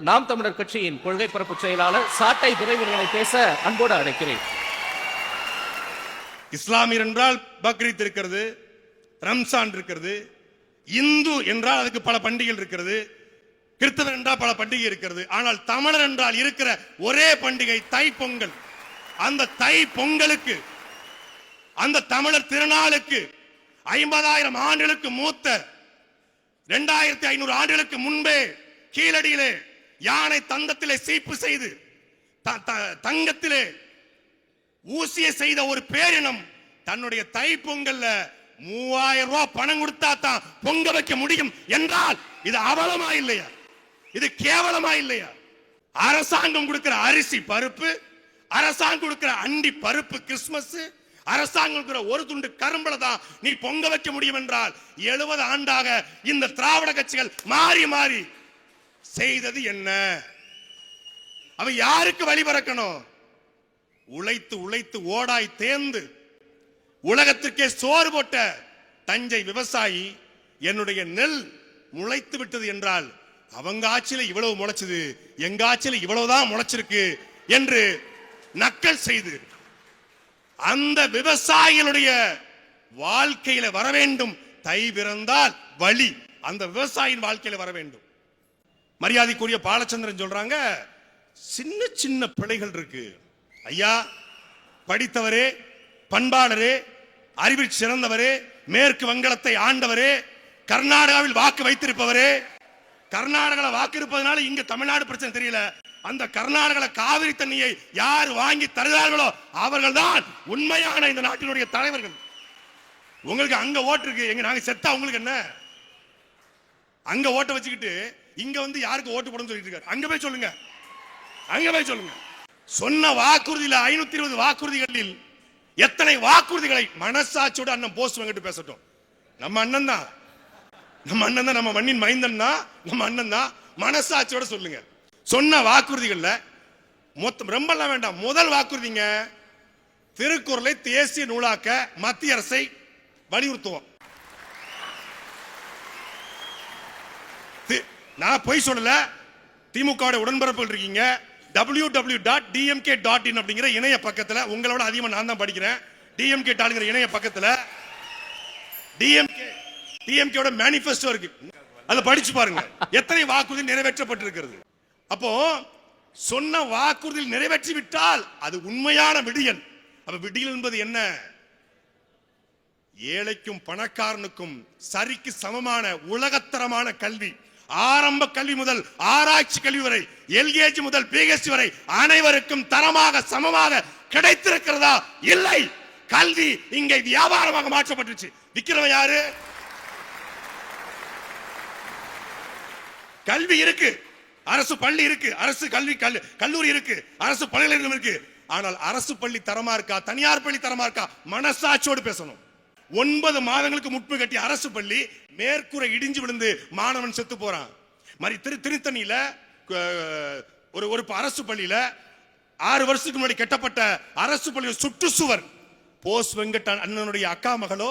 நாம் தமிழர் கட்சியின் கொள்கை பரப்பு செயலாளர் சாட்டை துரைவர்களை பேச அன்போடு அழைக்கிறேன். இஸ்லாமியர் என்றால் பக்ரீத் இருக்கிறது ரம்சான் இருக்கிறது இந்து என்றால் அதுக்கு பல பண்டிகைகள் இருக்கிறது கிறிஸ்தவர் என்றால் பல பண்டிகை இருக்கிறது ஆனால் தமிழர் என்றால் இருக்கிற ஒரே பண்டிகை தை பொங்கல். அந்த தை பொங்கலுக்கு அந்த தமிழர் திருநாளுக்கு ஐம்பதாயிரம் ஆண்டுகளுக்கு மூத்த இரண்டாயிரத்தி ஐநூறு ஆண்டுகளுக்கு முன்பே கீழடியிலே யானை தங்கத்திலே சீப்பு செய்து த- தங்கத்திலே ஊசியை செய்த ஒரு பேரினம் தன்னுடைய தை பொங்கல்ல மூவாயிரம் ரூபாய் பணம் கொடுத்தா தான் பொங்க வைக்க முடியும் என்றால் இது அவலமா இல்லையா? இது கேவலமா இல்லையா? அரசாங்கம் கொடுக்கிற அரிசி பருப்பு அரசாங்கம் கொடுக்கிற அண்டி பருப்பு கிறிஸ்துமஸ் அரசாங்கம் ஒரு துண்டு கரும்புல தான் நீ பொங்க வைக்க முடியும் என்றால் எழுபது ஆண்டாக இந்த திராவிட கட்சிகள் மாறி மாறி செய்தது என்ன? அவ யாருக்கு வழி பறக்கணும் உழைத்து உழைத்து ஓடாய் தேர்ந்து உலகத்திற்கே சோறு போட்ட தஞ்சை விவசாயி என்னுடைய நெல் முளைத்து விட்டது என்றால் அவங்க ஆட்சியில இவ்வளவு முளைச்சது எங்க ஆட்சியில இவ்வளவுதான் முளைச்சிருக்கு என்று நக்கல் செய்து அந்த விவசாயிகளுடைய வாழ்க்கையில வர வேண்டும். தை பிறந்தால் வழி அந்த விவசாயின் வாழ்க்கையில வர வேண்டும். மரியாதைக்குரிய பாலச்சந்திரன் சொல்றாங்க சின்ன சின்ன பிழைகள் இருக்கு. ஐயா படித்தவரே பண்பாளரே அறிவில் சிறந்தவரே மேற்கு வங்கலத்தை ஆண்டவரே கர்நாடகாவில் வாக்கு வைத்திருப்பவரே கர்நாடகாவில் வாக்கு இருப்பதனால இங்க தமிழ்நாடு பிரச்சனை தெரியல. அந்த கர்நாடக காவிரி தண்ணியை யார் வாங்கி தருகிறார்களோ அவர்கள் தான் உண்மையான இந்த நாட்டினுடைய தலைவர்கள். உங்களுக்கு அங்க ஓட்டு இருக்கு எங்க நாங்க செத்தா உங்களுக்கு என்ன? அங்க ஓட்ட வச்சுக்கிட்டு இங்க வந்து யாருக்கு ஓட்டு போடணும்னு சொல்லிட்டு இருக்காரு? அங்க போய் சொல்லுங்க. அங்க போய் சொல்லுங்க. சொன்ன வாக்குறுதியில் ஐநூத்தி இருபது வாக்குறுதிகளில் எத்தனை வாக்குறுதிகளை மனசாட்சியோட அண்ணன் போஸ்ட் வெங்கட்டு பேசட்டும். நம்ம அண்ணன் தான். நம்ம அண்ணன் தான் நம்ம மண்ணின் மைந்தன் தான். நம்ம அண்ணன் தான். மனசாட்சியோட சொல்லுங்க. சொன்ன வாக்குறுதிகள்ல மொத்தம் ரொம்பலாம் வேண்டாம். முதல் வாக்குறுதிங்க திருக்குறளை தேசிய நூலாக்க மத்திய அரசை வலியுறுத்துவோம் தி- நான் பொய் சொல்லல. திமுக உடன்பரப்புகள் இருக்கீங்க. W W dot DMK dot in அப்படிங்கிற இணைய பக்கத்துல உங்களோட அதிகமா நான் தான் படிக்கிறேன். டிஎம்கே டாட்ங்கிற இணைய பக்கத்துல டிஎம்கே டிஎம்கேட மேனிஃபெஸ்டோ இருக்கு. அதை படிச்சு பாருங்க. எத்தனை வாக்குறுதி நிறைவேற்றப்பட்டிருக்கிறது? அப்போ சொன்ன வாக்குறுதி நிறைவேற்றி விட்டால் அது உண்மையான விடியல். அப்ப விடியல் என்பது என்ன? ஏழைக்கும் பணக்காரனுக்கும் சரிக்கு சமமான உலகத்தரமான கல்வி. ஆரம்ப கல்வி முதல் ஆராய்ச்சி கல்வி வரை எல்கேஜி முதல் பிஹெச்டி வரை அனைவருக்கும் தரமாக சமமாக கிடைத்திருக்கிறதா? இல்லை. கல்வி இங்கே வியாபாரமாக மாற்றப்பட்டுச்சு விக்கிறவன் யாரு? கல்வி இருக்கு. அரசு பள்ளி இருக்கு. அரசு கல்வி கல்- கல்லூரி இருக்கு. அரசு பல்கலைக்கழகம் இருக்கு. ஆனால் அரசு பள்ளி தரமா இருக்கா? தனியார் பள்ளி தரமா இருக்கா? மனசாட்சியோடு பேசணும். ஒன்பது மாதங்களுக்கு முட்பு கட்டிய அரசு பள்ளி மேற்கூரை இடிஞ்சு விழுந்து மாணவன் செத்து போறான். மாதிரி திரு திருத்தணியில ஒரு ஒரு அரசு பள்ளியில ஆறு வருஷத்துக்கு முன்னாடி கட்டப்பட்ட அரசு பள்ளியில் சுற்றுச்சுவர் போஸ் வெங்கட் அண்ணனுடைய அக்கா மகளோ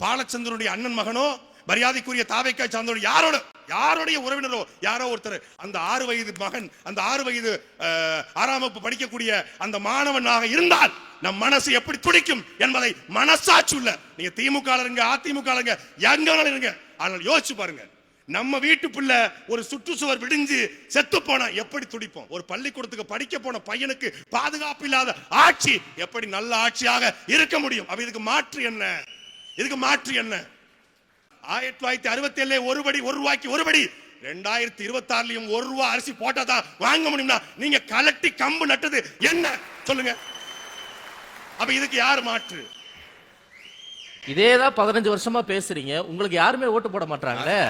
பாலச்சந்திரனுடைய அண்ணன் மகனோ மரியாதைக்குரிய தாவைக்கா சார்ந்தோடு யாரோட? யாருடைய உறவினரோ? யாரோ ஒருத்தர். அந்த ஆறு வயது மகன் அந்த ஆறு வயது அஹ், ஆறாம் வகுப்பு படிக்கக்கூடிய அந்த மாணவனாக இருந்தால் நம் மனசு எப்படி துடிக்கும் என்பதை மனசாட்சி உள்ள நீங்க திமுக இருங்க அதிமுக இருங்க எங்க இருங்க. ஆனால் யோசிச்சு பாருங்க. நம்ம வீட்டுக்குள்ள ஒரு சுற்றுச்சுவர் விடிஞ்சு செத்து போனா எப்படி துடிப்போம்? ஒரு பள்ளிக்கூடத்துக்கு படிக்க போன பையனுக்கு பாதுகாப்பு இல்லாத ஆட்சி எப்படி நல்ல ஆட்சியாக இருக்க முடியும்? அப்ப இதுக்கு மாற்று என்ன? இதுக்கு மாற்று என்ன? ஆயிரத்தி தொள்ளாயிரத்தி அறுபத்தி ஏழுல ஒரு படி ஒரு ரூபாய்க்கு ஒரு படி ரெண்டாயிரத்தி இருபத்தி ஆறுலயும் ஒரு ரூபா அரிசி போட்டா தான் வாங்க முடியும்னா நீங்க கலட்டி கம்பு நட்டது. என்ன? சொல்லுங்க. அப்ப இதுக்கு யார் மாற்று? இதே தான் பதினஞ்சு வருஷமா பேசுறீங்க. உங்களுக்கு யாருமே ஓட்டு போட மாட்டாங்களே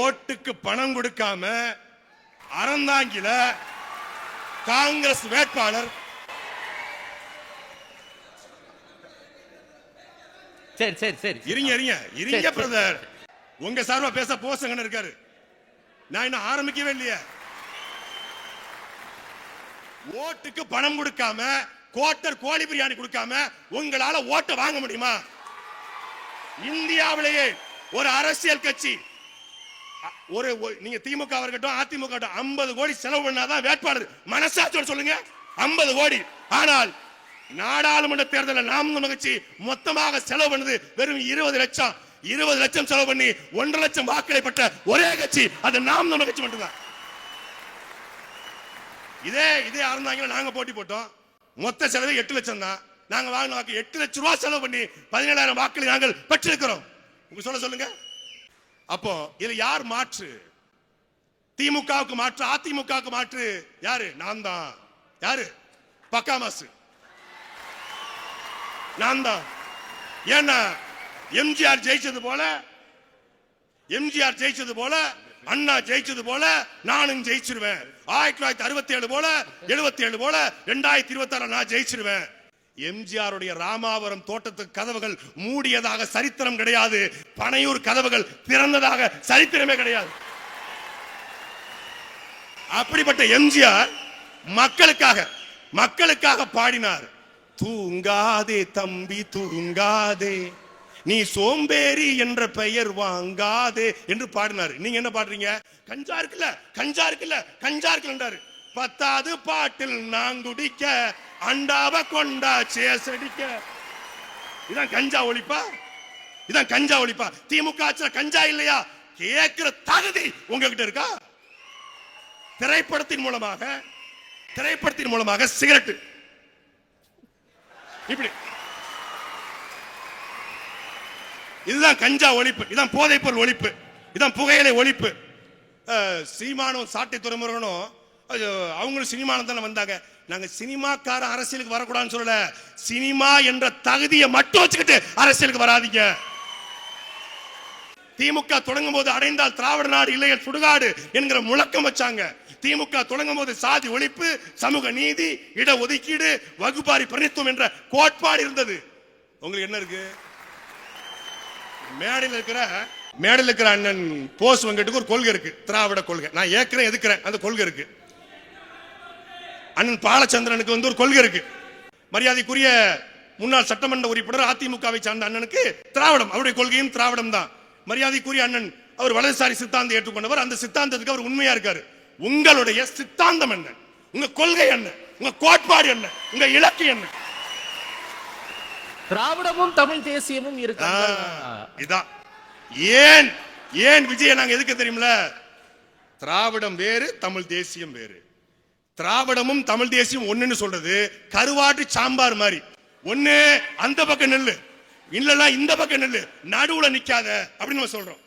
ஓட்டுக்கு பணம் கொடுக்காம அறந்தாங்கில காங்கிரஸ் வேட்பாளர் சரி சரி சரி. இருங்க இருங்க. இருங்க. பிரதர் உங்க சார்பா பேச போசங்கன்னு இருக்காரு. நான் இன்னும் ஆரம்பிக்கவே இல்லையே. ஓட்டுக்கு பணம் கொடுக்காம கோட்டர் கோழி பிரியாணி கொடுக்காம உங்களால ஓட்டை வாங்க முடியுமா? இந்தியாவிலேயே ஒரு அரசியல் கட்சி ஒரு நீங்க திமுக இருக்கட்டும் அதிமுக ஐம்பது கோடி செலவு பண்ணாதான் வேட்பாளர். மனசாட்சியோட சொல்லுங்க ஐம்பது கோடி. ஆனால் நாடாளுமன்ற தேர்தலில் நாம் மகிழ்ச்சி மொத்தமாக செலவு பண்ணது வெறும் இருபது லட்சம். இருபது லட்சம் செலவு பண்ணி ஒன்றரை லட்சம் வாக்களை பெற்ற ஒரே கட்சி. அது நாம் நம்ம கட்சி மட்டும்தான். இதே இதே அறந்தாங்க நாங்க போட்டி போட்டோம். மொத்த செலவு எட்டு லட்சம் தான். நாங்க வாங்கின வாக்கு எட்டு லட்சம் ரூபாய் செலவு பண்ணி பதினேழாயிரம் வாக்களை நாங்கள் பெற்றிருக்கிறோம். உங்க சொல்ல சொல்லுங்க. அப்போ இது யார் மாற்று? திமுகவுக்கு மாற்று அதிமுகவுக்கு மாற்று. யாரு? நான் தான் யாரு? பக்கா மாசு. நான் தான் ஏன்னா எம்ஜிஆர் ஜெயிச்சது போல எம்ஜிஆர் ஜெயிச்சது போல அண்ணா ஜெயிச்சது போல நானும் ஜெயிச்சிருவேன். ஆயிரத்தி தொள்ளாயிரத்தி அறுபத்தி ஏழு போல எழுபத்தி ஏழு போல ரெண்டாயிரத்தி இருபத்தி ஆறு நான் ஜெயிச்சிருவேன். எம்ஜிஆருடைய ராமாவரம் தோட்டத்து கதவுகள் மூடியதாக சரித்திரம் கிடையாது. பனையூர் கதவுகள் திறந்ததாக சரித்திரமே கிடையாது. அப்படிப்பட்ட எம்ஜிஆர் மக்களுக்காக மக்களுக்காக பாடினார். தூங்காதே தம்பி தூங்காதே. நீ சோம்பேறி என்ற பெயர் வாங்காதே என்று பாடினார். நீங்க என்ன பாடுறீங்க? கஞ்சா இருக்குல்ல கஞ்சா இருக்குல்ல கஞ்சா இருக்குன்றாரு பத்தாவது பாட்டில் நான் குடிக்க அண்டாவ கொண்டா சேசடிக்க இதான் கஞ்சா ஒழிப்பா? இதான் கஞ்சா ஒழிப்பா? திமுக ஆட்சியில கஞ்சா இல்லையா? கேட்கிற தகுதி உங்ககிட்ட இருக்கா? திரைப்படத்தின் மூலமாக திரைப்படத்தின் மூலமாக சிகரெட்டு. இப்படி. இதுதான் கஞ்சா ஒழிப்பு இதான் போதைப் பொருள் ஒழிப்பு இதான் புகையிலை ஒழிப்பு. சீமானும் சாட்டை துறைமுருகனும் அவங்களும் சினிமானம் தானே வந்தாங்க. நாங்கள் சினிமாக்கார அரசியலுக்கு வரக்கூடாதுன்னு சொல்லல சினிமா என்ற தகுதியை மட்டும் வச்சுக்கிட்டு அரசியலுக்கு வராதீங்க. திமுக தொடங்கும் போது அடைந்தால் திராவிட நாடு இல்லைய சுடுகாடு என்கிற முழக்கம் வச்சாங்க. திமுக தொடங்கும் போது சாதி ஒழிப்பு சமூக நீதி இட ஒதுக்கீடு வகுப்பாரி பிரதித்துவம் என்ற கோட்பாடு இருந்தது. உங்களுக்கு என்ன இருக்கு? மேடையில் இருக்கிற மேடையில் இருக்கிற அண்ணன் போஸ் வங்கிட்டு ஒரு கொள்கை இருக்கு. திராவிட கொள்கை. நான் ஏற்கனவே எதுக்குறேன்? அந்த கொள்கை இருக்கு. அண்ணன் பாலச்சந்திரனுக்கு வந்து ஒரு கொள்கை இருக்கு. மரியாதைக்குரிய முன்னாள் சட்டமன்ற உறுப்பினர் அதிமுகவை சார்ந்த அண்ணனுக்கு திராவிடம் அவருடைய கொள்கையும் திராவிடம் தான் மரியாதைக்குரிய அண்ணன் அவர் வலதுசாரி சித்தாந்தம் ஏற்றுக்கொண்டவர். அந்த சித்தாந்தத்துக்கு அவர் உண்மையா இருக்காரு. உங்களுடைய சித்தாந்தம் என்ன? உங்க கொள்கை என்ன? உங்க கோட்பாடு என்ன? உங்க இலக்கு என்ன? திராவிடமும் தமிழ் தேசியமும் இருக்கு. இதான். ஏன் ஏன் விஜய நாங்க எதுக்கு தெரியுமில? திராவிடம் வேறு தமிழ் தேசியம் வேறு. திராவிடமும் தமிழ் தேசியம் ஒண்ணுன்னு சொல்றது கருவாட்டு சாம்பார் மாதிரி. ஒண்ணு அந்த பக்கம் நெல்லு. இல்லனா இந்த பக்கம் நெல்லு. நடுவுல நிக்காத அப்படின்னு நம்ம சொல்றோம்.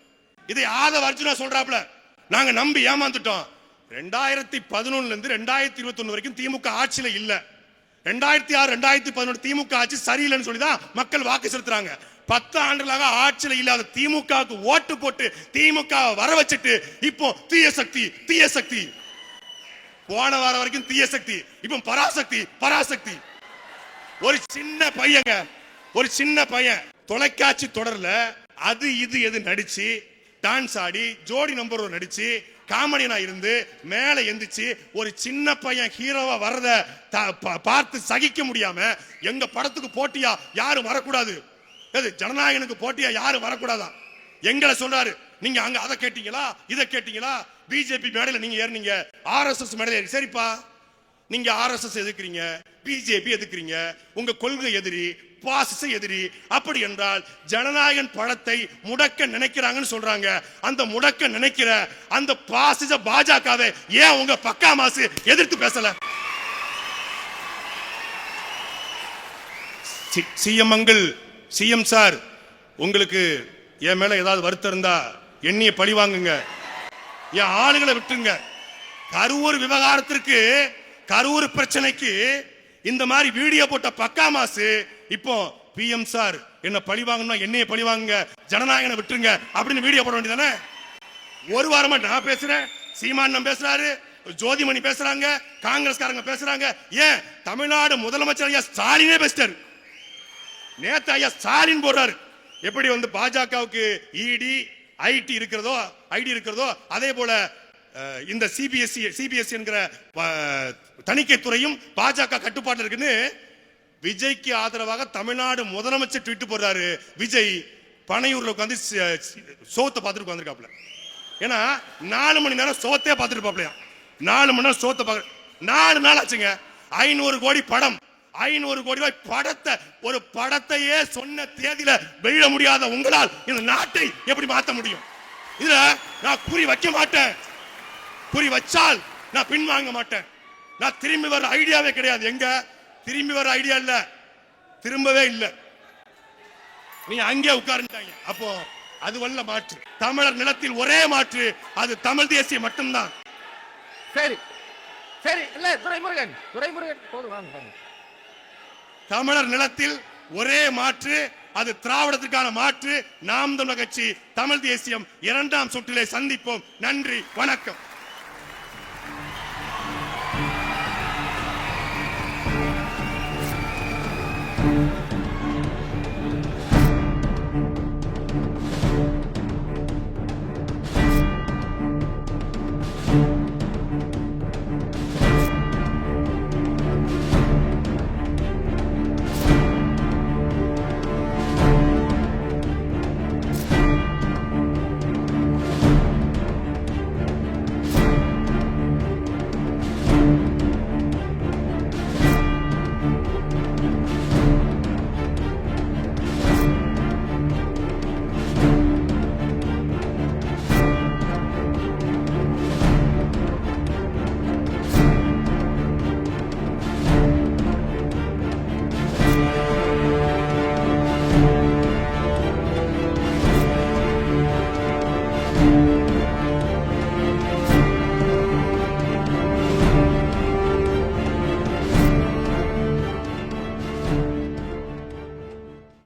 இதை ஆதவ அர்ஜுனா சொல்றாப்ல நாங்க நம்பி ஏமாந்துட்டோம். ரெண்டாயிரத்தி பதினொன்னுல இருந்து ரெண்டாயிரத்தி இருபத்தி வரைக்கும் திமுக ஆட்சியில இல்ல. ரெண்டாயிரத்தி ஆறு ரெண்டாயிரத்தி பதினொன்று திமுக ஆட்சி சரியில்லைன்னு சொல்லி தான் மக்கள் வாக்கு செலுத்துறாங்க. பத்து ஆண்டுகளாக ஆட்சியில் இல்லாத திமுகவுக்கு ஓட்டு போட்டு திமுக வர வச்சுட்டு இப்போ தீய சக்தி தீய சக்தி. போன வாரம் வரைக்கும் தீய சக்தி இப்போ பராசக்தி பராசக்தி. ஒரு சின்ன பையங்க. ஒரு சின்ன பையன் தொலைக்காட்சி தொடர்ல அது இது எது நடிச்சு டான்ஸ் ஆடி ஜோடி நம்பர் ஒரு நடிச்சு காமெடியனா இருந்து மேல எந்திரிச்சு ஒரு சின்ன பையன் ஹீரோவா வர்றத த- பா- பார்த்து சகிக்க முடியாம எங்க படத்துக்கு போட்டியா? யாரும் வரக்கூடாது. எது ஜனநாயகனுக்கு போட்டியா? யாரும் வரக்கூடாதா? எங்களை சொல்றாரு. நீங்க அங்க அதை கேட்டீங்களா? இதை கேட்டீங்களா? பிஜேபி மேடையில நீங்க ஏறினீங்க. ஆர்எஸ்எஸ் மேடையில ஏறி- சரிப்பா. நீங்க ஆர்எஸ்எஸ் எதுக்குறீங்க? பிஜேபி எதுக்குறீங்க? உங்க கொள்கை எதிரி பாசிச எதிரி. அப்படி என்றால் ஜனநாயகன் பழத்தை முடக்க நினைக்கிறாங்கன்னு சொல்றாங்க. அந்த முடக்க நினைக்கிற அந்த பாசிச பாஜகவை ஏன் உங்க பக்கா மாசு எதிர்த்து பேசல? சிஎம் அங்கிள் சிஎம் சார் உங்களுக்கு என் மேல ஏதாவது வருத்தம் இருந்தா எண்ணிய பழி வாங்குங்க. என் ஆளுகளை விட்டுருங்க. கரூர் விவகாரத்திற்கு கரூர் பிரச்சனைக்கு இந்த மாதிரி வீடியோ போட்ட பக்கா மாசு இப்போ பிஎம் சார் என்ன பழி வாங்கணும் என்னைய பழி வாங்குங்க ஜனநாயகனை விட்டுருங்க அப்படின்னு வீடியோ போட வேண்டியதானே? ஒரு வாரமா நான் பேசுறேன் சீமான் பேசுறாரு ஜோதிமணி பேசுறாங்க காங்கிரஸ்காரங்க பேசுறாங்க. ஏன்? தமிழ்நாடு முதலமைச்சர் ஐயா ஸ்டாலினே பேசிட்டாரு. நேத்து ஐயா ஸ்டாலின் போடுறாரு. எப்படி வந்து பாஜகவுக்கு இடி ஐடி இருக்கிறதோ ஐடி இருக்கிறதோ அதே போல இந்த சிபிஎஸ்சி சிபிஎஸ்சி என்கிற தணிக்கை துறையும் பாஜக கட்டுப்பாட்டில் இருக்குன்னு விஜய்க்கு ஆதரவாக தமிழ்நாடு முதலமைச்சர் ட்விட்டு போடுறாரு. விஜய் பனையூர்ல உட்காந்து சோத்தை பார்த்துட்டு உட்காந்துருக்காப்ல ஏன்னா நாலு மணி நேரம் சோத்தே பார்த்துட்டு நாலு மணி நேரம் சோத்தை பார்க்க நாலு நாள் ஆச்சுங்க. ஐநூறு கோடி படம். ஐநூறு கோடி ரூபாய் படத்தை ஒரு படத்தையே சொன்ன தேதியில வெளியிட முடியாத உங்களால் இந்த நாட்டை எப்படி மாற்ற முடியும்? இதுல நான் குறி வைக்க மாட்டேன். குறி வச்சால் நான் பின்வாங்க மாட்டேன். நான் திரும்பி வர ஐடியாவே கிடையாது. எங்க? திரும்பி வர ஐடியா இல்ல. திரும்பவே இல்ல. நீங்க அங்கே உட்கார்ந்துட்டாங்க. அப்போ அது வல்ல மாற்று. தமிழர் நிலத்தில் ஒரே மாற்று. அது தமிழ் தேசியம் மட்டும்தான். சரி. சரி. இல்ல துரைமுருகன். துரைமுருகன் போதும் தமிழர் நிலத்தில் ஒரே மாற்று. அது திராவிடத்திற்கான மாற்று. நாம் தமிழர் கட்சி தமிழ் தேசியம் இரண்டாம் சுற்றிலே சந்திப்போம். நன்றி. வணக்கம்.